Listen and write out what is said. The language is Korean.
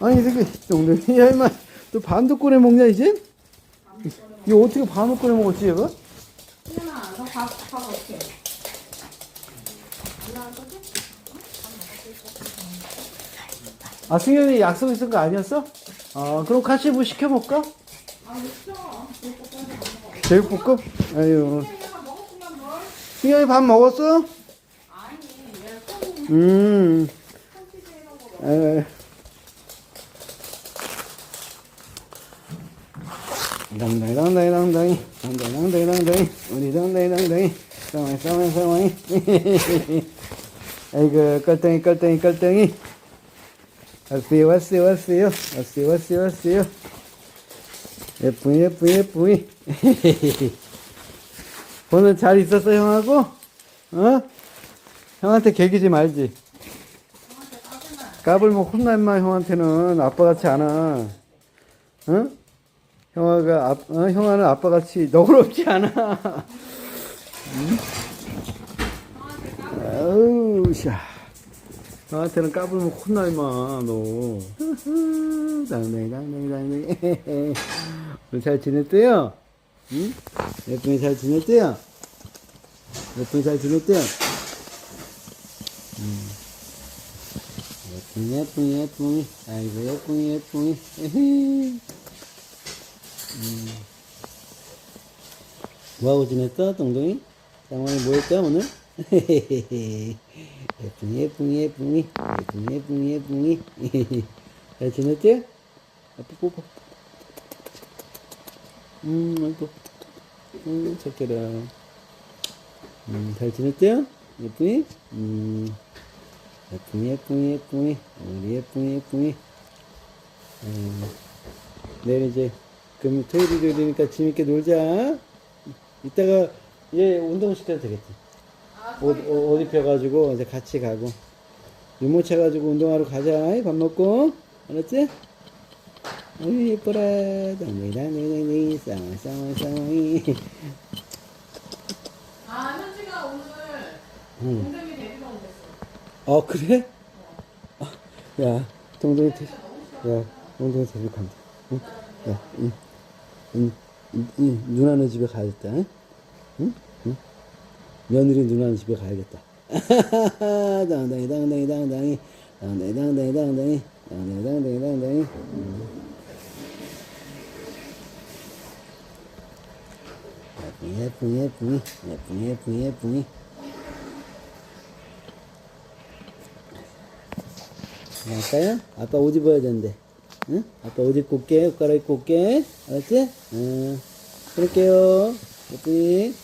아니 이렇게 동동이 야 임마 또 밤도 꺼내 먹냐 이제? 이거 어떻게 밤을 꺼내 먹었지 얘가? 아 승현이 약속 있은 거 아니었어? 아 그럼 같이 뭐 시켜 먹까? 아, 싫어. 제육볶음? 아유? 승현이 밥 먹었어? 아니, 음. 에. 당당당당당당이 당당당당당당이 우리 당당당당이 상황이 상황이 상황이 아이고 깔땡이 깔땡이 깔땡이 왔어요 왔어요 왔어요 왔어요 왔어요 왔어요 예쁘이 예쁘이 예쁘이 오늘 잘 있었어 형하고? 어? 형한테 개기지 말지 까불면 혼나 임마 형한테는 아빠같이 않아 응? 형아가 아, 어? 형아는 아빠같이 너그럽지 않아 응? 아우 샤 형한테는 까불면 혼나 임마 너 당당히 당당히 당당히 오늘 잘 지냈대요? 응? 예쁜이 잘 지냈대요? 예쁜이 잘 지냈대요? 예쁘니 예쁘니 예쁘니 아이고 예쁘니 예쁘니 에헤이. 음. 뭐하고 지냈어 동동이? 상황이 뭐 했다 오늘? 예쁘니 예쁘니 예쁘니 예쁘니 예쁘니 예쁘니 잘 지냈지? 아빠 뽀뽀 음 아이고 음 착해라 음 잘 지냈대요? 예쁘니? 음 예쁘니 예쁘니 예쁘니 우리 예쁘니 예쁘니 음, 내일 이제 금 토요일이 되니까 재밌게 놀자. 이따가 얘 운동 시켜도 되겠지? 옷, 옷, 옷 입혀가지고 이제 같이 가고. 유모차 가지고 운동하러 가자. 밥 먹고. 알았지? 어이 예뻐라. 당당당당당 쌍화 쌍화 쌍화이 아, 현지가 오늘 응. 동생이 데리러 온댔어. 어 그래? 아, 야 동동이 데, 야 동동이 데리고 간다. 응? 야 응, 누나네 집에 가야겠다. 응? 응? 며느리 누나네 집에 가야겠다. 당당히, 당당히, 당당히. 당당히, 당당히, 당당히. 당당히, 당당히, 당당히. 예쁘니, 예쁘니, 예쁘니, 예쁘니, 예쁘니. 갈까요? 아빠 옷 입어야 되는데. 응? 아빠 옷 입고 올게. 옷 갈아입고 올게. 알았지? 응. 그럴게요. 예쁘니?